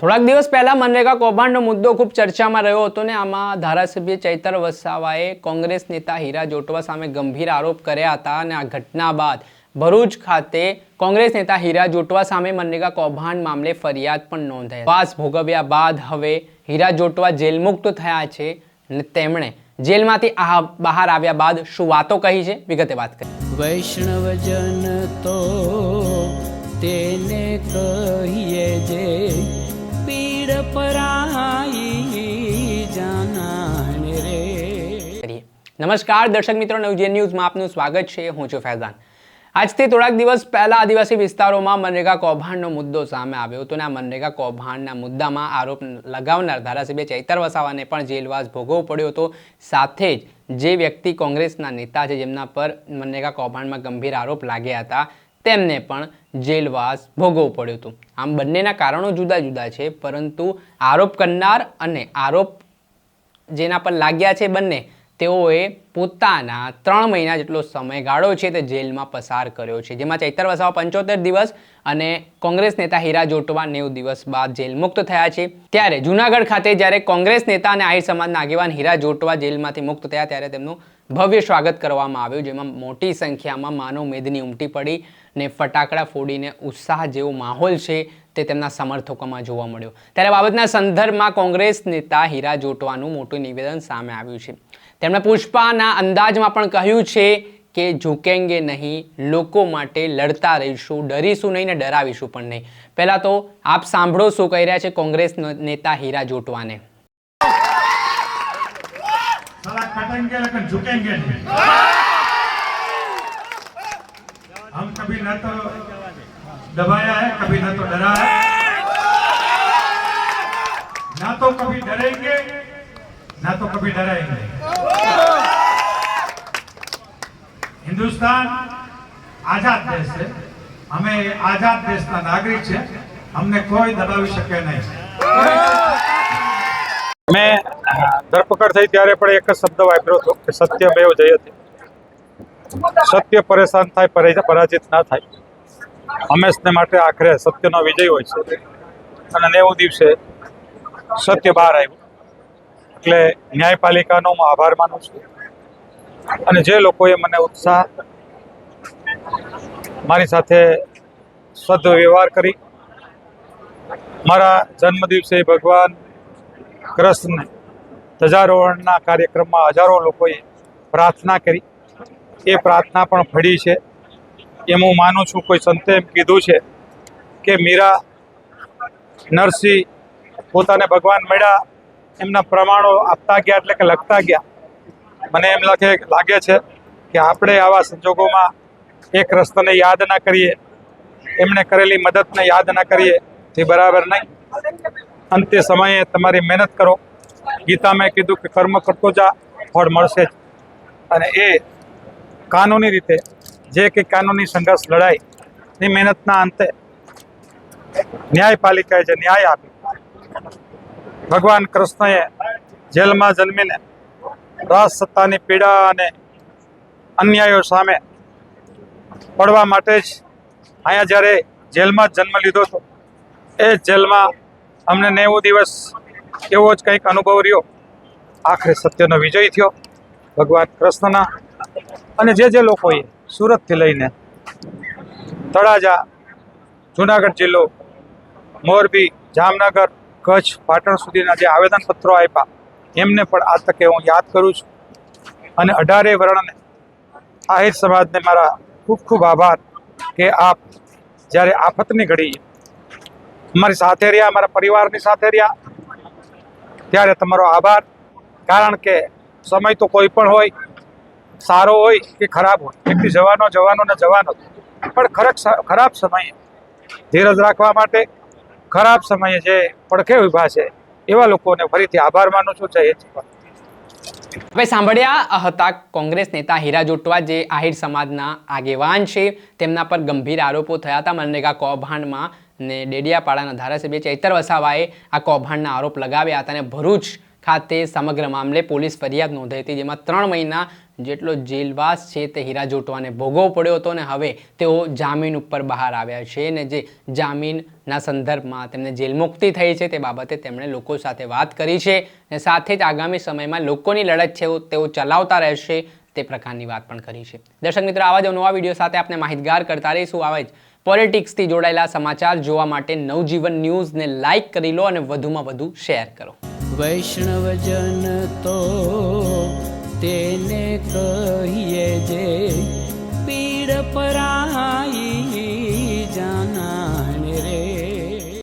થોડાક દિવસ પહેલા મનરેગા કૌભાંડનો મુદ્દો ખૂબ ચર્ચામાં રહ્યો હતો ને આમાં ધારાસભ્ય ચૈતર વસાવાએ કોંગ્રેસ નેતા હીરા જોટવા સામે ગંભીર આરોપ કર્યા હતા અને આ ઘટના બાદ ભરૂચ ખાતે કોંગ્રેસ નેતા હીરા જોટવા સામે મનરેગા કૌભાંડ મામલે ફરિયાદ પણ નોંધાઈ. વાસ ભોગવ્યા બાદ હવે હીરા જોટવા જેલમુક્ત થયા છે અને તેમણે જેલમાંથી આ બહાર આવ્યા બાદ શું વાતો કહી છે? વિગતે વાત કરી વૈષ્ણવજન તો તેને કહીએ જે નમસ્કાર, દર્શક મિત્રો નવજીએન ન્યૂઝમાં આપનું સ્વાગત છે. હું છું ફૈઝાન. આજથી થોડાક દિવસ પહેલા આદિવાસી વિસ્તારોમાં મનરેગા કૌભાંડનો મુદ્દો સામે આવ્યો હતો અને આ મનરેગા કૌભાંડના મુદ્દામાં આરોપ લગાવનાર ધારાસભ્ય ચૈતર વસાવાને પણ જેલવાસ ભોગવવો પડ્યો હતો. સાથે જ જે વ્યક્તિ કોંગ્રેસના નેતા છે, જેમના પર મનરેગા કૌભાંડમાં ગંભીર આરોપ લાગ્યા હતા તેમને પણ જેલવાસ ભોગવવો પડ્યો હતું. આમ બંનેના કારણો જુદા જુદા છે, પરંતુ આરોપ કરનાર અને આરોપ જેના પર લાગ્યા છે બંને, તેઓએ પોતાના ત્રણ મહિના જેટલો સમયગાળો છે તે જેલમાં પસાર કર્યો છે. જેમાં ચૈતર વસાવા પંચોતેર દિવસ અને કોંગ્રેસ નેતા હીરા જોટવા નેવું દિવસ બાદ જેલ મુક્ત થયા છે. ત્યારે જૂનાગઢ ખાતે જ્યારે કોંગ્રેસ નેતા અને આહિર સમાજના આગેવાન હીરા જોટવા જેલમાંથી મુક્ત થયા, ત્યારે તેમનું ભવ્ય સ્વાગત કરવામાં આવ્યું, જેમાં મોટી સંખ્યામાં માનવ મેદની ઉમટી પડી ને ફટાકડા ફોડીને ઉત્સાહ જેવો માહોલ છે તે તેમના સમર્થકોમાં જોવા મળ્યો. ત્યારે બાબતના સંદર્ભમાં કોંગ્રેસ નેતા હીરા જોટવાનું મોટું નિવેદન સામે આવ્યું છે. તેમણે પુષ્પાના અંદાજમાં પણ કહ્યું છે કે ઝૂકેંગે નહીં, લોકો માટે લડતા રહીશું, ડરીશું નહીં ને ડરાવીશું પણ નહીં. પહેલાં તો આપ સાંભળો શું કહી રહ્યા છે કોંગ્રેસ નેતા હીરા જોટવાને. साला कटेंगे लेकिन झुकेंगे नहीं हम कभी न तो दबाया है कभी न तो डरा है ना तो कभी डरेंगे ना तो कभी डराएंगे हिंदुस्तान आजाद देश है અમે આઝાદ દેશના નાગરિક છે અમને કોઈ દબાવી શકે નહીં મેં ધરપકડ થઈ ત્યારે પણ એક જ શબ્દ વાપર્યો હતો કે સત્ય મેવ જયતે સત્ય પરેશાન થાય પરાજિત ના થાય. હંમેશને માટે આખરે સત્યનો વિજય હોય છે. અને નેવું દિવસે સત્ય બહાર આવ્યું. એટલે ન્યાયપાલિકાનો હું આભાર માનું છું. અને જે લોકોએ મને ઉત્સાહ મારી સાથે સદવ્યવહાર કરી, મારા જન્મદિવસે ભગવાન કૃષ્ણ ધ્વજારોહણના કાર્યક્રમમાં હજારો લોકોએ પ્રાર્થના કરી. એ પ્રાર્થના પણ ફળી છે. એમ હું માનું છું, કોઈ સંતે એમ કીધું છે કે મીરા નરસિંહ પોતાને ભગવાન મળ્યા, એમના પ્રમાણો આપતા ગયા એટલે કે લખતા ગયા. મને એમ લાગે લાગે છે કે આપણે આવા સંજોગોમાં એક રસ્તાને યાદ ના કરીએ એમણે કરેલી મદદને યાદ ના કરીએ, તે બરાબર નહીં. અંતે સમયે તમારી મહેનત કરો. ગીતામાં કીધું કે કર્મ કરતો જા, ફળ મળશે જ. અને એ કાનૂની રીતે જે કે કાનૂની સંઘર્ષ લડાઈ, એ મહેનતના અંતે ન્યાયપાલિકાએ જે ન્યાય આપ્યો. ભગવાન કૃષ્ણએ જેલમાં જન્મીને રાજ સત્તાની પીડા અને અન્યાયો સામે પડવા માટે જ અહીંયા જ્યારે જેલમાં જન્મ લીધો હતો, એ જેલમાં અમને નેવું દિવસ એવો જ કંઈક અનુભવ રહ્યો. આખરે સત્યનો વિજય થયો ભગવાન કૃષ્ણના. અને જે જે લોકોએ સુરતથી લઈને તળાજા, જુનાગઢ જિલ્લો, મોરબી, જામનગર, કચ્છ, પાટણ સુધીના જે આવેદનપત્રો આપ્યા, એમને પણ આ તકે હું યાદ કરું છું. અને અઢારે વર્ણને આહિર સમાજને મારા ખૂબ ખૂબ આભાર કે આપ જ્યારે આફતની ઘડી અમારી સાથે રહ્યા, અમારા પરિવારની સાથે રહ્યા. ત્યારે તમારો આભાર. કારણ કે સમય તો કોઈ પણ હોય, સારો હોય કે ખરાબ હોય. વ્યક્તિ જવાનો જવાનો ને જવાનો. પણ ખરેખ ખરાબ સમયે ધીરજ રાખવા માટે ખરાબ સમયે જે પડખે ઊભા છે, એવા લોકોને ફરીથી આભાર માનું છું. જય. હવે સાંભળ્યા હતા કોંગ્રેસ નેતા હીરા જોટવા જે આહિર સમાજના આગેવાન છે, તેમના પર ગંભીર આરોપો થયા હતા. મનરેગા કૌભાંડમાં ને ડેડિયાપાડાના ધારાસભ્ય ચૈતર વસાવાએ આ કૌભાંડના આરોપ લગાવ્યા હતા અને ભરૂચ ખાતે સમગ્ર મામલે પોલીસ ફરિયાદ નોંધાઈ હતી, જેમાં ત્રણ મહિના જેટલો જેલવાસ છે તે હીરા જોટવાને ભોગવવો પડ્યો હતો ને હવે તેઓ જામીન ઉપર બહાર આવ્યા છે અને જે જામીનના સંદર્ભમાં તેમને જેલ મુક્તિ થઈ છે તે બાબતે તેમણે લોકો સાથે વાત કરી છે ને સાથે જ આગામી સમયમાં લોકોની લડત છે તેઓ ચલાવતા રહેશે તે પ્રકારની વાત પણ કરી છે. દર્શક મિત્રો, આવા જ નવા વીડિયો સાથે આપણે માહિતગાર કરતા રહીશું. આવા જ પોલિટિક્સથી જોડાયેલા સમાચાર જોવા માટે નવજીવન ન્યૂઝને લાઇક કરી લો અને વધુમાં વધુ શેર કરો. વૈષ્ણવજન તો તેને કહીએ જે